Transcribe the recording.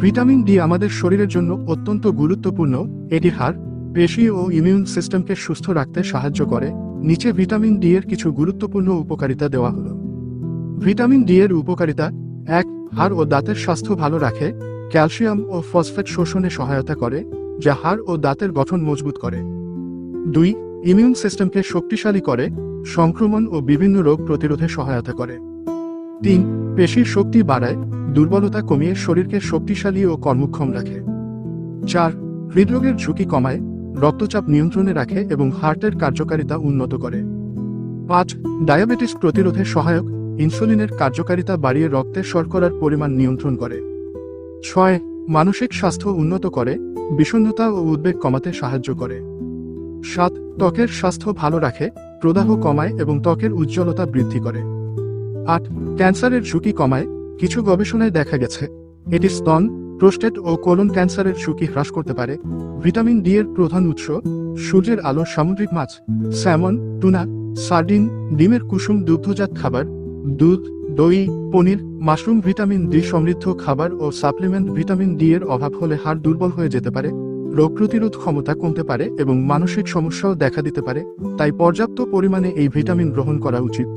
Vitamin D আমাদের শরীরের জন্য অত্যন্ত গুরুত্বপূর্ণ। এটি হাড়, পেশি ও ইমিউন সিস্টেমকে সুস্থ রাখতে সাহায্য করে। নিচে ভিটামিন ডি এর কিছু গুরুত্বপূর্ণ উপকারিতা দেওয়া হলো। ভিটামিন ডি এর উপকারিতা এক, হাড় ও দাঁতের স্বাস্থ্য ভালো রাখে। ক্যালসিয়াম ও ফসফেট শোষণে সহায়তা করে, যা হাড় ও দাঁতের গঠন মজবুত করে। দুই, ইমিউন সিস্টেমকে শক্তিশালী করে, সংক্রমণ ও বিভিন্ন রোগ প্রতিরোধে সহায়তা করে। তিন, পেশির শক্তি বাড়ায়। দুর্বলতা কমিয়ে শরীরকে শক্তিশালী ও কর্মক্ষম রাখে। চার, হৃদরোগের ঝুঁকি কমায়, রক্তচাপ নিয়ন্ত্রণে রাখে এবং হার্টের কার্যকারিতা উন্নত করে। পাঁচ, ডায়াবেটিস প্রতিরোধে সহায়ক, ইনসুলিনের কার্যকারিতা বাড়িয়ে রক্তের শর্করার পরিমাণ নিয়ন্ত্রণ করে। ছয়, মানসিক স্বাস্থ্য উন্নত করে, বিষণ্ণতা ও উদ্বেগ কমাতে সাহায্য করে। সাত, ত্বকের স্বাস্থ্য ভালো রাখে, প্রদাহ কমায় এবং ত্বকের উজ্জ্বলতা বৃদ্ধি করে। আট, ক্যান্সারের ঝুঁকি কমায় কিছু গবেষণায় দেখা গেছে, এটি স্তন, প্রোস্টেট ও কোলন ক্যান্সারের ঝুঁকি হ্রাস করতে পারে। ভিটামিন ডি এর প্রধান উৎস, সূর্যের আলো সামুদ্রিক মাছ, স্যামন, টুনা, সার্ডিন, ডিমের কুসুম দুগ্ধজাত খাবার, দুধ, দই, পনির, মাশরুম ভিটামিন ডি সমৃদ্ধ খাবার ও সাপ্লিমেন্ট ভিটামিন ডি এর অভাব হলে হাড় দুর্বল হয়ে যেতে পারে। রোগ প্রতিরোধ ক্ষমতা কমতে পারে এবং মানসিক সমস্যাও দেখা দিতে পারে, তাই পর্যাপ্ত পরিমাণে এই ভিটামিন গ্রহণ করা উচিত।